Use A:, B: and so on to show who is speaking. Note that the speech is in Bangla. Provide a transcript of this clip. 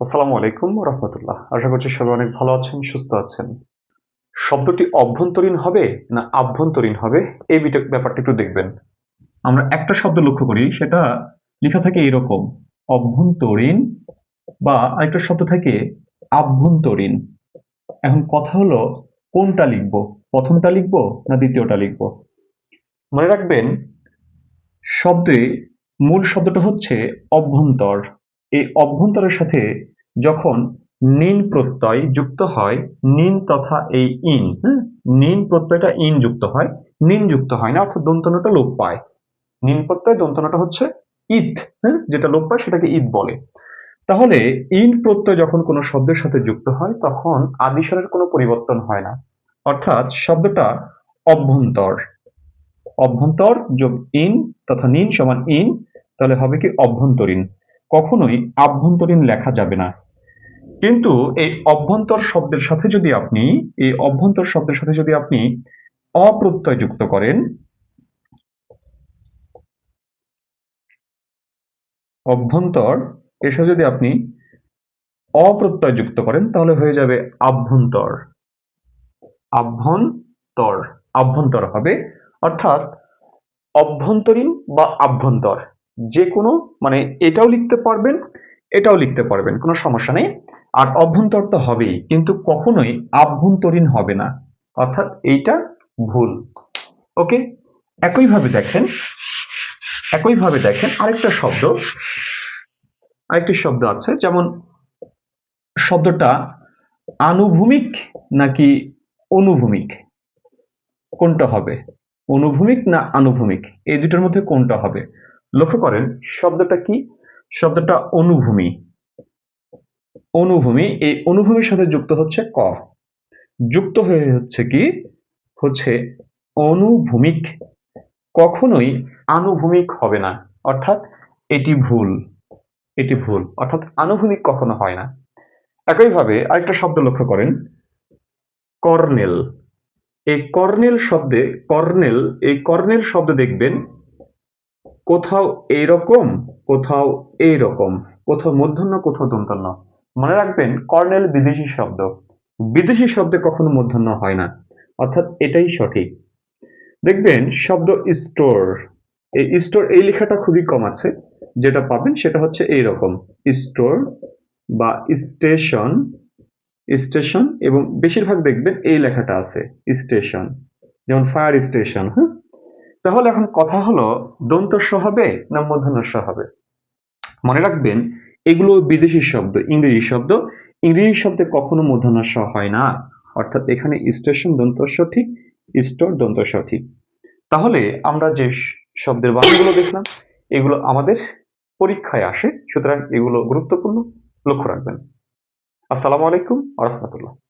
A: আসসালামু আলাইকুম রহমতুল্লাহ। আশা করছি সবাই অনেক ভালো আছেন, সুস্থ আছেন। শব্দটি অভ্যন্তরীণ হবে না আভ্যন্তরীণ হবে? এই ব্যাপারটা একটু দেখবেন। আমরা একটা শব্দ লক্ষ্য করি, সেটা লেখা থাকে এরকম অভ্যন্তরীণ বা আরেকটা শব্দ থাকে আভ্যন্তরীণ। এখন কথা হলো, কোনটা লিখব? প্রথমটা লিখব না দ্বিতীয়টা লিখব? মনে রাখবেন, শব্দে মূল শব্দটা হচ্ছে অভ্যন্তর। এই অভ্যন্তরের সাথে যখন নিন প্রত্যয় যুক্ত হয়, নিন তথা এই ইন নিন প্রত্যয়টা ইন যুক্ত হয়, নিন যুক্ত হয় না, অর্থাৎ দন্তনটা লোপ পায়। নিন প্রত্যয়, দন্তনটা হচ্ছে ইত হ্যাঁ যেটা লোপ পায় সেটাকে ইত বলে। তাহলে ইন প্রত্যয় যখন কোনো শব্দের সাথে যুক্ত হয়, তখন আদিস্বরের কোনো পরিবর্তন হয় না। অর্থাৎ শব্দটা অভ্যন্তর। অভ্যন্তর যোগ ইন তথা নিন সমান ইন, তাহলে হবে কি অভ্যন্তরীণ। কখনোই আভ্যন্তরীণ লেখা যাবে না। কিন্তু এই অভ্যন্তর শব্দের সাথে যদি আপনি, এই অভ্যন্তর শব্দের সাথে যদি আপনি অপ্রত্যয় যুক্ত করেন, অভ্যন্তর এর সাথে যদি আপনি অপ্রত্যয় যুক্ত করেন, তাহলে হয়ে যাবে আভ্যন্তর। আভ্যন্তর আভ্যন্তর হবে, অর্থাৎ অভ্যন্তরীণ বা আভ্যন্তর। যে কোনো মানে এটাও লিখতে পারবেন, এটাও লিখতে পারবেন, কোনো সমস্যা নেই। আর অভ্যন্তর তো হবেই, কিন্তু কখনোই আভ্যন্তরীণ হবে না। অর্থাৎ এইটা ভুল। ওকে? একইভাবে দেখেন একইভাবে দেখেন, আরেকটা শব্দ, আরেকটি শব্দ আছে, যেমন শব্দটা আনুভূমিক নাকি অনুভূমিক? কোনটা হবে? অনুভূমিক না আনুভূমিক? এই দুটোর মধ্যে কোনটা হবে? লক্ষ্য করেন, শব্দটা কি? শব্দটা অনুভূমি। অনুভূমি, এই অনুভূমির সাথে যুক্ত হচ্ছে ক। যুক্ত হয়ে হচ্ছে কি? হচ্ছে অনুভূমিক। কখনোই আনুভূমিক হবে না। অর্থাৎ এটি ভুল। এটি ভুল। অর্থাৎ আনুভূমিক কখনো হয় না। একইভাবে আরেকটা শব্দ লক্ষ্য করেন, কর্নেল। এই কর্নেল শব্দে, কর্নেল, এই কর্নেল শব্দ দেখবেন কোথাও এইরকম কোথাও এইরকম, কোথাও মূর্ধন্য কোথাও দন্তন্য। মনে রাখবেন, কর্নেল বিদেশি শব্দ। বিদেশি শব্দে কখনো মূর্ধন্য হয় না। অর্থাৎ এটাই সঠিক। দেখবেন, শব্দ স্টোর। এই স্টোর, এই লেখাটা খুবই কম আছে। যেটা পাবেন সেটা হচ্ছে এই রকম স্টোর বা স্টেশন স্টেশন এবং বেশিরভাগ দেখবেন এই লেখাটা আছে, স্টেশন। যেমন ফায়ার স্টেশন হ্যাঁ? তাহলে এখন কথা হলো দন্তস্ব হবে না মূর্ধন্যস্ব হবে? মনে রাখবেন, এগুলো বিদেশি শব্দ, ইংরেজি শব্দ। ইংরেজি শব্দে কখনো মূর্ধন্যস্ব হয় না। অর্থাৎ এখানে স্টেশন দন্তস্ব ঠিক, স্টোর দন্তস্ব ঠিক। তাহলে আমরা যে শব্দের বানানগুলো দেখলাম, এগুলো আমাদের পরীক্ষায় আসে। সুতরাং এগুলো গুরুত্বপূর্ণ। লক্ষ্য রাখবেন। আসসালামু আলাইকুম আ রহমতুল্লাহ।